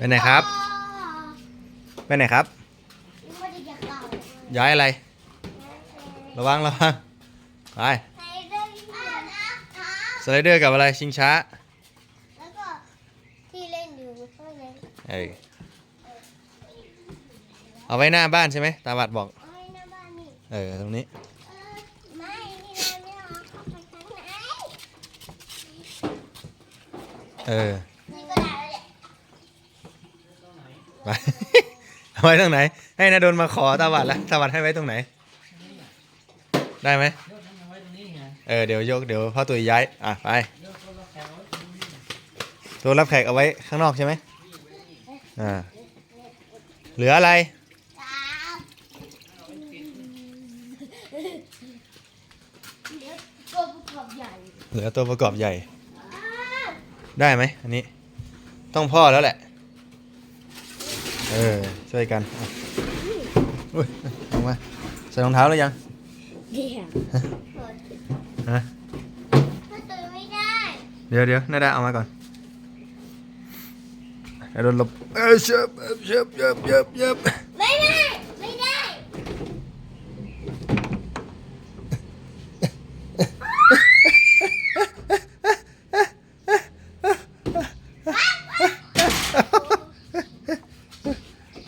ไปไหนครับ ไปไหนครับไม่ได้จะเก่าย้ายอะไร ระวังระวังไปใส่เรื่องนี้นะคะสไลเดอร์กับอะไรชิงช้าแล้วก็ที่เล่นอยู่ข้างในเออเอาไว้หน้าบ้านใช่ไหมตาบัดบอกเอาไว้หน้าบ้านนี่เออตรงนี้เออไม่นี่เราไม่เอาเข้าไปข้างในเออ นี่ก็ได้แล้วแหละ ไปเอาไว้ตรงไหน ให้นาโดนมาขอตาบัดแล้วตาบัดให้ไว้ตรงไหน ได้ไหมยกทั้งเอาไว้ตรงนี้ไงเออเดี๋ยวยกเดี๋ยวพ่อตุ๋ยย้ายอะไปยกตัวละแขนไว้ตรงนี้ตัวรับแขกเอาไว้ข้างนอกใช่ไหมอ่าเหลืออะไรจ้าเดี๋ยวตัวประกอบใหญ่เหลือตัวประกอบใหญ่อ้าวได้ไหมอันนี้ ต้องพ่อแล้วแหละ เออช่วยกันอะอุ้ยลงมาใส่รองเท้าแล้วยังเดี๋ยวฮะถ้าตื่นไม่ได้เดี๋ยวเดี๋ยวน่าได้เอามาก่อนไอ้โดนหลบเอ้ยเชิบเอ้ยเชิบเยิบเยิบเยิบ ไม่ได้ไม่ได้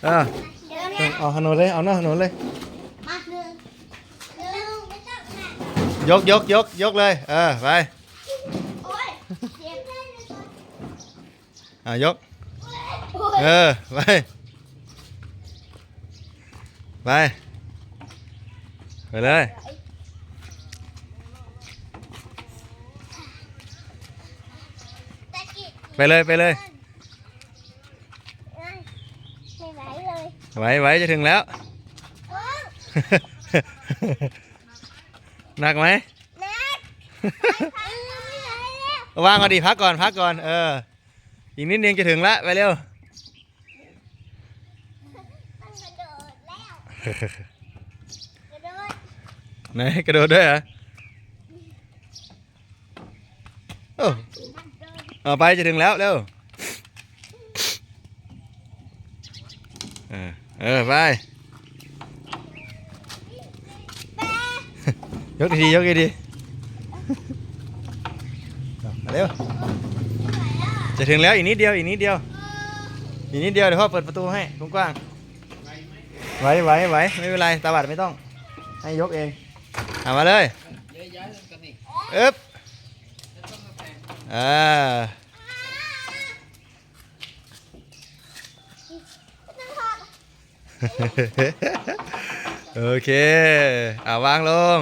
อะเดี๋ยวเอานะเอาถนนเลย เอาหน้าถนนเลยมาหนึ่งหนึ่งไม่ต้องแม่ยกยกยกยกเลย เออ ไปโอ้ยเสียบได้เลยก่อนอะยกโอ้ยเออ ไป ไป ไปเลยตะกี้ไปเลย ไปเลย ไม่ไหวเลยไหวไหวจะถึงแล้วโอ้ยหนักไหมนัดพังไม่ไหวแล้ววางก่อนดิพักก่อนพักก่อนเออ อีกนิดนึงจะถึงละไปเร็วต้องกระโดดแล้วกระโดดไหนกระโดดด้วยเหรอโอ้เอาไปจะถึงแล้วเร็ว เออ เออ ไป ยกดีๆยกดีๆเอามาเร็ว จะถึงแล้วอีกนิดเดียวอีกนิดเดียว อีกนิดเดียวเดี๋ยวพ่อเปิดประตูให้กว้างๆไหวไหวไหวไม่เป็นไรตาบัดไม่ต้อง ให้ยกเองเอามาเลยเยอะย้ายกันนี่อึ๊บแล้วต้องมาแปลง อ่า ต้องถอด โอเค อ่าวางลง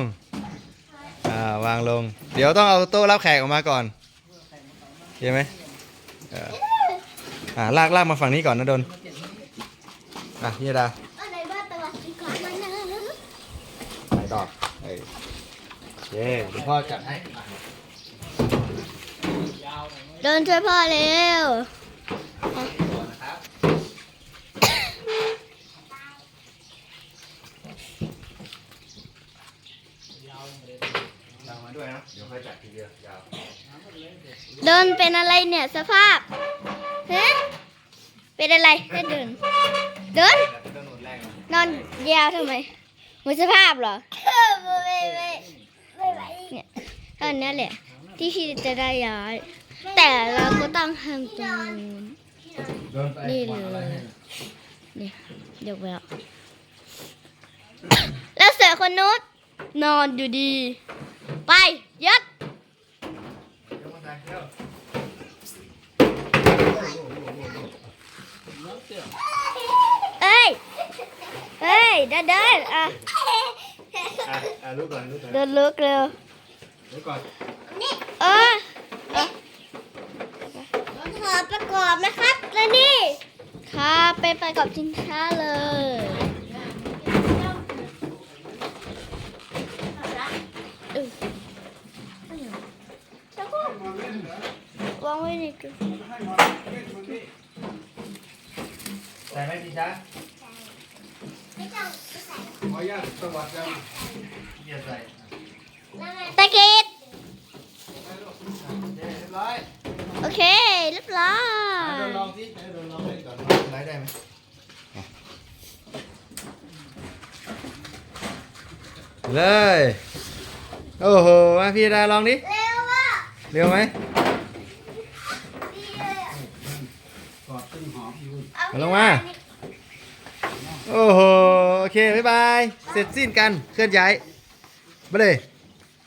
อ่าวางลง เดี๋ยวต้องเอาโต๊ะรับแขกออกมาก่อนเห็นไหมเอออ่าลากลากมาฝั่งนี้ก่อนนะดน อะพี่ดาอะไรบ้างตะวันตกก่อนมานะไปต่อเอ้ยโอเคเดี๋ยวพ่อจัดให้ยาวหน่อยเดินช่วยพ่อเร็ว ก่อนนะครับยาวมาด้วยนะเดี๋ยวค่อยจัดที เดินเป็นอะไรเนี่ยสภาพฮะเป็นอะไรให้เดิน เดิน นอนยาวทำไมหมดสภาพเหรอไม่ไม่ไม่ไหวเนี่ยเท่านี้แหละ ที่พี่จะได้ย้าย แต่เราก็ต้องทำตรงนู้นนี่เลยนี่ยกไว้แล้ว แล้วเสือคนนู้นนอนอยู่ดี ไปยัด ยกมาใส่เร็ว น้องเตี้ย เอ้ย เอ้ยเดินเดินอะอะอะลุกก่อนลุกก่อนเดินลุกเร็วลุกก่อนเออขอประกอบนะครับแล้วนี่ครับไปประกอบชิงช้าเลยเออแล้วก็วางไว้ในกระใส่ไหมพี่ช้า ขออนุญาตสวัสดีเกียร์ใส่ตะกิดเรียบร้อยโอเคเรียบร้อโดนลยองสิโดนลองเล่นก่อนายได้ไหมเลย โอ้โห มาพี่ดาลองดิ เร็วว่ะเร็วไหมดีเลยอะกอดตึ้งหอมอยู่เอามาลงมา โอ้โหโอ เค บ๊ายบาย เสร็จสิ้นกัน เคลื่อนย้าย ไปเลย